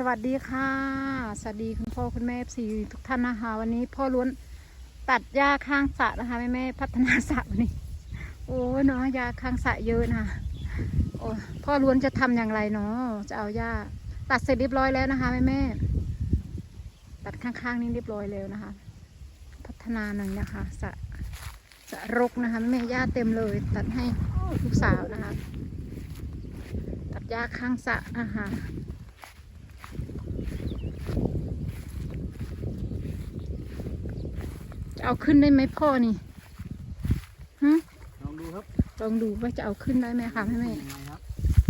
สวัสดีค่ะ สวัสดีคุณพ่อคุณแม่สีทุกท่านนะคะ วันนี้พ่อล้วนตัดหญ้าข้างสระนะคะแม่แม่พัฒนาสระวันนี้ โอ้เนาะหญ้าข้างสระเยอะนะโอ้พ่อล้วนจะทำอย่างไรเนาะจะเอาหญ้าตัดเสร็จเรียบร้อยแล้วนะคะแม่แม่ตัดข้างๆนี่เรียบร้อยแล้วนะคะ พัฒนาหน่อยนะคะสระสระรกนะคะแม่แม่หญ้าเต็มเลย ตัดให้ลูกสาวนะคะ ตัดหญ้าข้างสระนะคะ จะ เอาขึ้นได้ไหมพ่อนี่ฮะลองดูครับลองดูว่าจะเอาขึ้นได้ไหมคะแม่แม่ยังไงครับ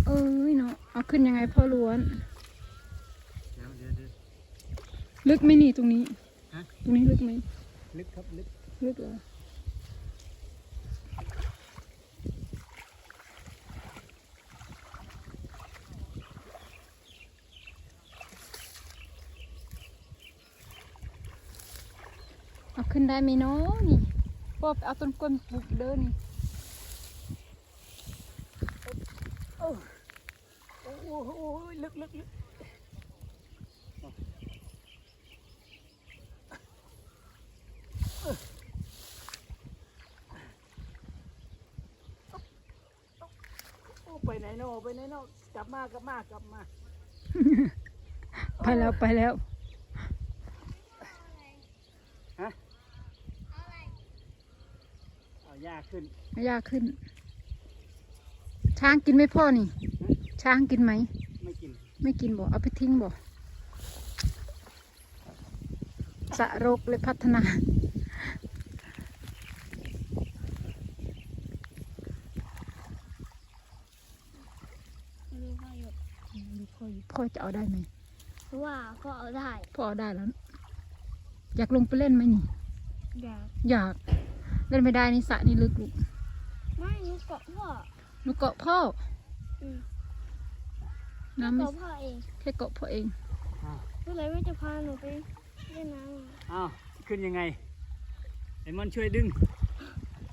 เอ้ยเนาะเอาขึ้นยังไงพ่อล้วน เดี๋ยวเดี๋ยวเดี๋ยว ลึกไหมนี่ตรงนี้ ฮะ ตรงนี้ลึกไหมลึกครับลึกลึกเหรอ เอาขึ้นได้ไหมเนาะนี่พ่อไปเอาต้นกล้วยมาปลูกเด้อนี่โอ้โหลึกลึกลึกโอ้ไปไหนเนาะไปไหนเนาะกลับมากลับมากลับมา ไปแล้วไปแล้ว ฮะเอายากขึ้นไม่ยากขึ้น ช้างกินไหมพ่อนี่ ช้างกินไหม ไม่กิน ไม่กินบ่เอาไปทิ้งบ่สะรกเลยพัฒนารู้พ่ออยู่พ่ออยู่พ่อจะเอาได้ไหมเพราะว่าพ่อเอาได้ พ่อเอาได้แล้ว อยากลงไปเล่นไหมนี่ อยาก อยาก เล่นไม่ได้นี่สระนี่ลึกลูกไม่หนูเกาะพ่อหนูเกาะพ่ออืมน้ำไม่เกาะพ่อเองแค่เกาะพ่อเองอ้าวเมื่อไหรไม่จะพาหนูไปเล่นน้ำอะอ้าวขึ้นยังไงไอ้มันช่วยดึง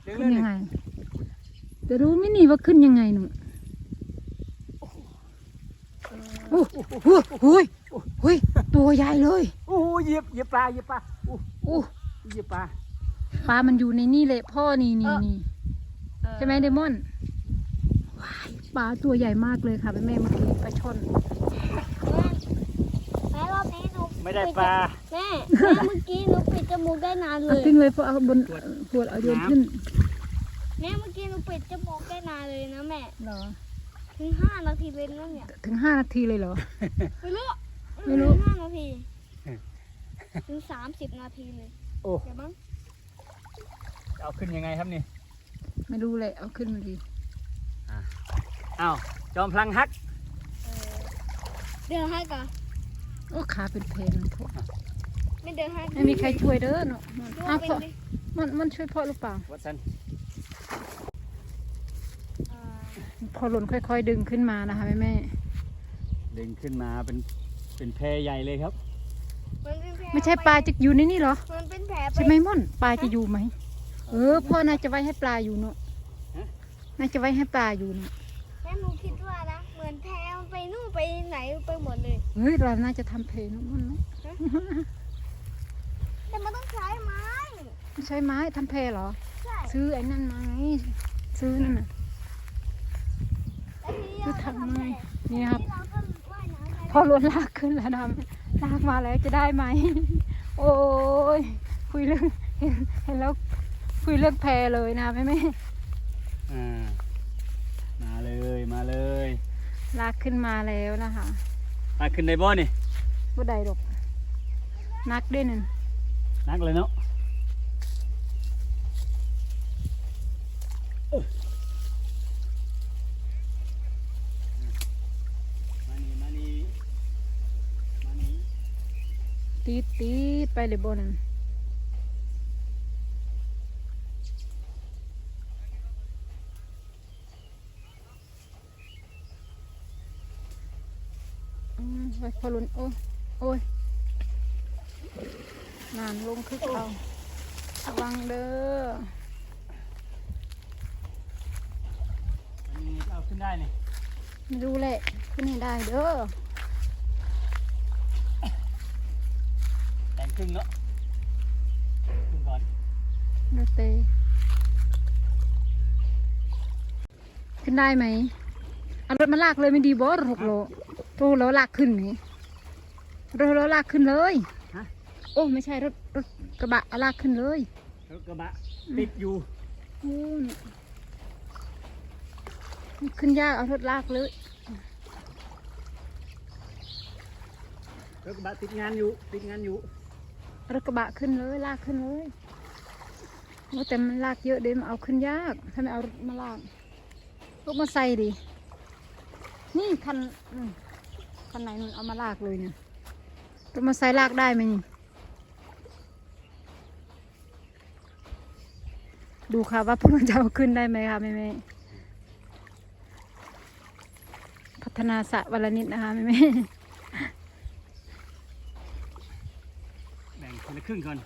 ดึงขึ้นเลยังยไงจะรู้ไหมนี่ว่าขึ้นยังไงหนูโอ้โหโอ้ยโอ้ยตัวใหญ่เลยโอ้โหเหยียบเหยียบปลาเหยียบปลาโอ้โอ้เหยียบปลา ปลามันอยู่ในนี่เลยพ่อนี่นี่นี่ใช่ไหมเดมอนว้ายปลาตัวใหญ่มากเลยค่ะแม่แม่เมื่อกี้ปลาช่อนแม่รอบนี้หนูไม่ได้ปลาแม่แม่เมื่อกี้หนูปิดจมูกได้นานเลเอายทิ้งเลยเพราะเอาบนขวดเอาโยนขึ้นแม่เมื่อกี้หนูปิดจมูกได้นานเลยนะแม่เหรอถึงห้านาทีเลยนะเนี่ยถึงห้านาทีเลยเหรอไม่รู้ไม่รู้ถึงห้านาทีถึงสามสิบนาทีเลยโอ้เดี๋ยวมั้ง เอาขึ้นยังไงครับนี่ไม่รู้เลยเอาขึ้นมาดีอ้าวจอมพลังฮักเออเดินให้ก่อนโอ้ขาเป็นเพลงพ่อไม่เดินให้ไม่มีใครช่วยเด้อเนาะดูอ้าวเป็นพ่อดิมันมันช่วยพ่อหรือเปล่าวัดสันเอ่อพอหล่นค่อย ๆ ดึงขึ้นมานะคะแม่แม่ดึงขึ้นมาเป็นเป็นแพใหญ่เลยครับมันเป็นแผลไม่ใช่ปลาจะอยู่ในนี่เหรอ มันเป็นแผลไปใช่ไหมม่อนปลาจะอยู่ไหม เออพ่อน่าจะไว้ให้ปลาอยู่เนาะน่าจะไว้ให้ปลาอยู่เนาะแม่หนูคิดว่านะเหมือนแพรมันไปนู่นไปไหนไปหมดเลยเฮ้ยเราน่าจะทำเพลงเนาะม่อนเนาะแต่มันต้องใช้ไม้ไม่ใช่ไม้ทำเพลงเหรอ ใช่ซื้อไอ้นั่นมาไงซื้อนั่นน่ะแล้วทีนี้คือเราก็ทำทำไงแผลนี่ครับที่เราก็ว่ายน้ำไปพอล้วนลากขึ้นแล้วดำลากมาแล้วจะได้ไหม โอ้ยคุยเรื่องเห็นเห็นแล้ว คุยเรื่องแพรเลยนะแม่แม่อ่ามาเลยมาเลยลากขึ้นมาแล้วนะคะตาขึ้นในบ่อนี่บ่ได้ดอกนักด้วยนั่นนักเลยเนาะมานี่มานี่มานี่ตีดตีดไปเลยบ่นั่น อืมไว้พอลุนโอ้ยโอ้ยนานลงคึกเอาระวังเด้ออันนี้เอาขึ้นได้นี่ไม่รู้แหละขึ้นให้ได้เด้อครึ่งเนาะครึ่งก่อนโรเตขึ้นได้ไหมเอารถมาลากเลยไม่ดีบอสหกโล โอ้แล้วลากขึ้นนี่รถแล้วลากขึ้นเลยฮะ โอ้ไม่ใช่รถรถกระบะเอาลากขึ้นเลยรถกระบะติดอยู่โอ้นี่ขึ้นยากเอารถลากเลย รถกระบะติดงานอยู่ติดงานอยู่รถกระบะขึ้นเลย ลากขึ้นเลยโอ้แต่มันลากเยอะเดี๋ยวมันเอาขึ้นยากถ้าไม่เอารถมาลากรถมาใส่ดินี่คันอืม คันไหนมันเอามาลากเลยเนี่ยรถมาใส่ลากได้ไหมนี่ ดูค่ะว่าพวกมันจะเอาขึ้นได้ไหมคะแม่แม่พัฒนาสระวันละนิดนะคะแม่แม่แบ่งคนละครึ่งก่อน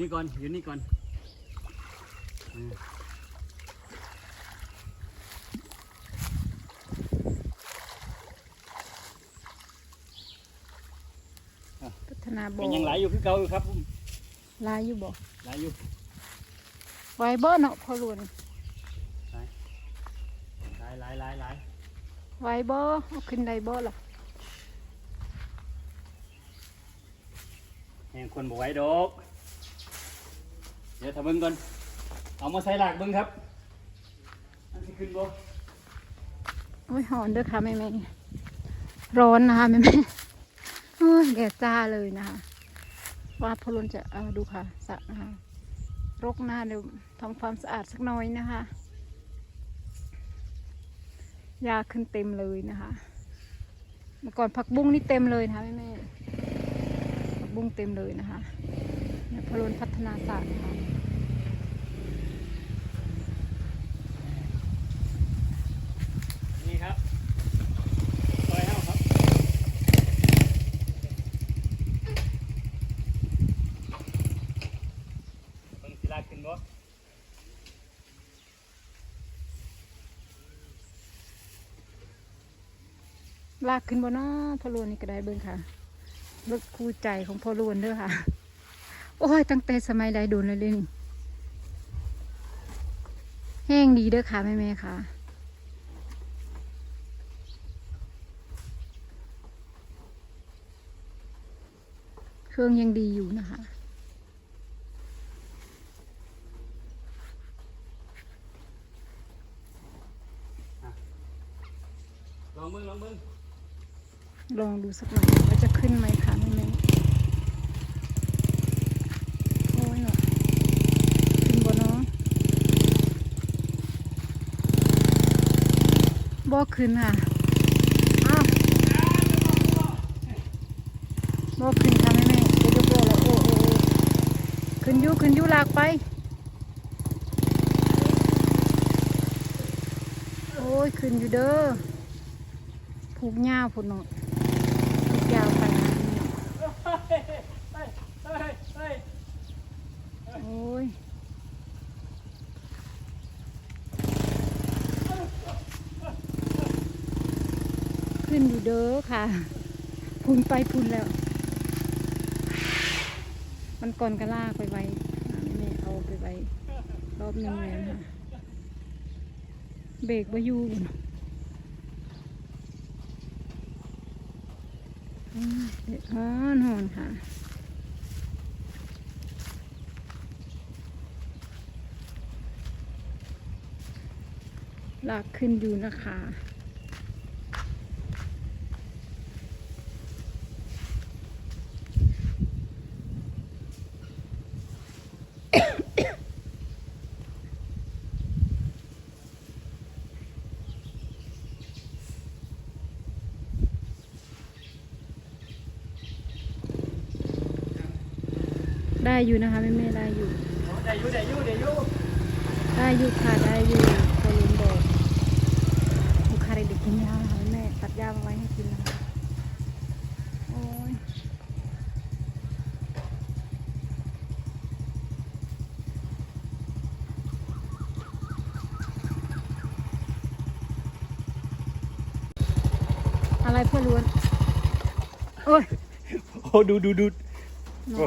นี่ก่อน อยู่นี่ก่อนอืมพัฒนาบ่เป็นยังไหลอยู่คือเก่าอยู่ครับลายอยู่บ่ไหลอยู่ไว้บ่เนาะพอรวนไหลไหลไหลไหลไว้บ่เอาขึ้นได้บ่ล่ะแหงคนบอกไว้ดอก เดี๋ยวทำเบิ้งก่อน เอามาใส่หลากเบิ้งครับอันที่ขึ้นบ่โอ้ยหอนเด้อค่ะแม่แม่ร้อนนะคะแม่แม่โอ้ยแดดจ้าเลยนะคะว่าพอรวนจะเอาดูค่ะสระนะคะรกหน้าเดี๋ยวทำความสะอาดสักหน่อยนะคะยาขึ้นเต็มเลยนะคะเมื่อก่อนผักบุ้งนี่เต็มเลยนะคะแม่แม่ผักบุ้งเต็มเลยนะคะพอรวนพัฒนาสระนะคะ นี่ครับซอยเฮาครับ เบิ้งสิลากขึ้นบ่ ลากขึ้นบ่เนาะพอรวนนี่ก็ได้เบิ่งค่ะรถคู่ใจของพอรวนเด้อค่ะ โอ้ย ตั้งแต่สมัยใดโดนเลยเลยนี่แห้งดีเด้อค่ะแม่แม่ๆค่ะ เครื่องยังดีอยู่นะคะ ลองเบิ้งลองเบิ้ง ลองดูสักหน่อยว่าจะขึ้นไหมคะแม่แม่โอ้ยเนาะขึ้นบ่เนาะบ่ขึ้นค่ะอ้าวบ่ขึ้นค่ะแม่แม่เดี๋ยวยกแล้วโอ้โอ้ขึ้นยู่ขึ้นยู่ลากไปโอ้ยขึ้นอยู่เด้อผูกยาวพุ่นเนาะ ยาวไปนะโอ้ยขึ้นอยู่เด้อค่ะ พุ่นไปพุ่นแล้ว มันก่อนก็ลากไปไว้อ่าแม่เอาไปไว้รอบหนึ่งแล้วค่ะ เบรกไว้อยู่พุ่นอืมเด็ด ฮ้อนหอนค่ะลากขึ้นอยู่นะคะ ได้อยู่นะคะแม่แม่ได้อยู่ ได้อยู่ได้อยู่ได้อยู่ได้อยู่ค่ะได้อยู่คนลุงบอกลูกค้าเด็กกินยาค่ะแม่ตัดยามาไว้ให้กินนะคะอะไรพ่อล้วนโอ้ยโอ้ดูดูดู โอ้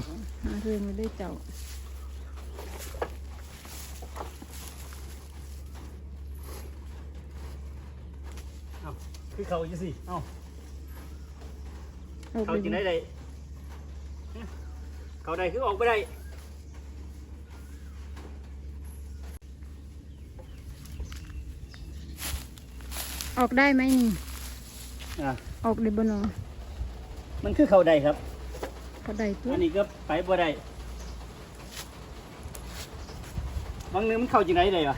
เรื่องไม่ได้เจ้าเอ้าคือเขาจะสิเอ้าออกเขาเลยจะได้ใดเขาได้คือออกไม่ได้ออกได้ไหมนี่ อะ ออกได้บ่เนาะมันคือเขาได้ครับ ก็ได้ตัวอันนี้ก็ไปบ่ได้บางนึงมันเข้าจังไดได้วะ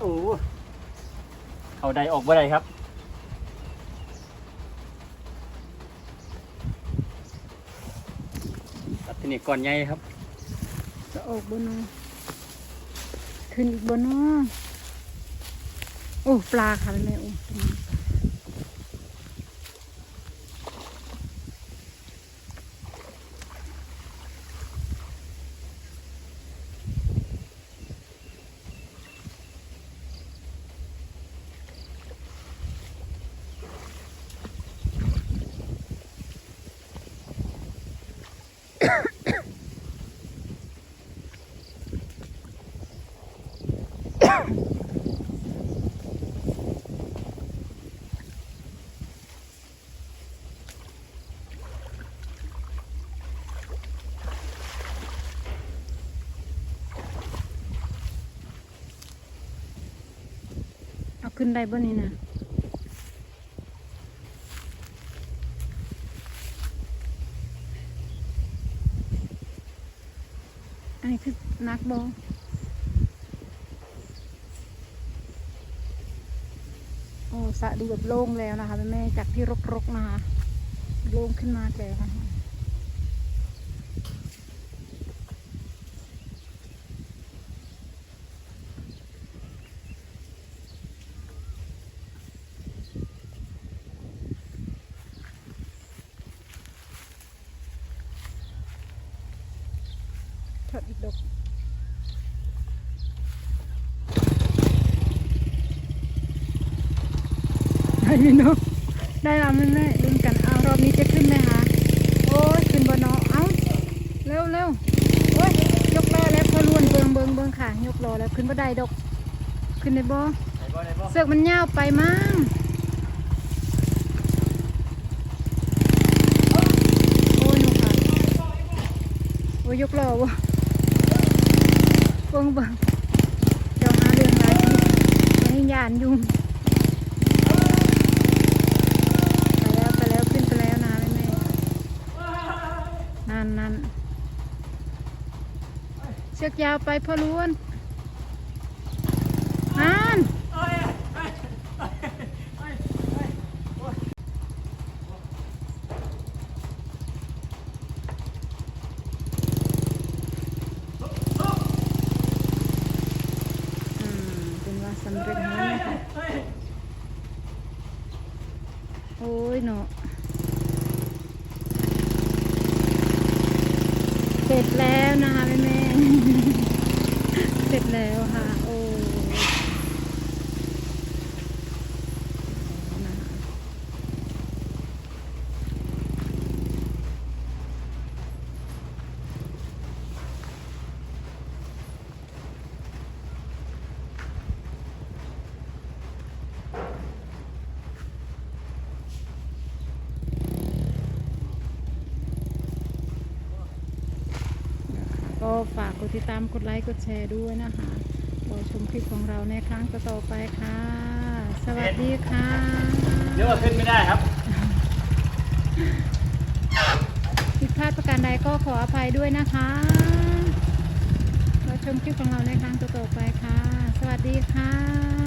โอ้เข้าได้ออกบ่ได้ครับตัดทีนี้ก่อนใหญ่ครับ จะออกบ่เนาะขึ้นอีกบ่เนาะโอ้ปลาค่ะแม่โอ้ ขึ้นได้บ่นี่นะอันนี้คือนักบอโอ้สะดูแบบโล่งแล้วนะคะแม่จากที่รกๆนะคะโล่งขึ้นมาแล้วค่ะถอด อีกดอกได้ไหมเนาะได้แล้วแม่แม่ลุ้นกันเอารอบนี้จะขึ้นไหมคะโอ้ยขึ้นบนเนาะเอาเร็วเร็วโอ้ยยกล้อแล้วพอล้วนเบิงเบิงเบิงค่ะ ยกล้อแล้วขึ้นบ่ได้ดอก ขึ้นได้บ่ได้บ่ได้บ่เสือกมันยาวไปมั้งโอ้ยหนูค่ะโอ้ยยกล้อบ่เวงเบิ่งเดี๋ยวหาเรื่องอะไรไม่ให้ยานยุ่งไปแล้วไปแล้วขึ้นไปแล้วนะแม่แม่นั่นนั่นเชือกยาวไปพอล้วนนั่นอืมเป็นว่าสำเร็จแล้วนะคะโอ้ยเนาะ เสร็จแล้วนะคะแม่แม่เสร็จแล้วค่ะ โอ้นะคะ ก็ฝากกดติดตามกดไลค์กดแชร์ด้วยนะคะรอชมคลิปของเราในครั้งต่อๆไปค่ะ สวัสดีค่ะเดี๋ยวว่าขึ้นไม่ได้ครับผิดพลาดประการใดก็ขออภัยด้วยนะคะเราชมคลิปของเราในครั้งต่อๆไปค่ะ สวัสดีค่ะ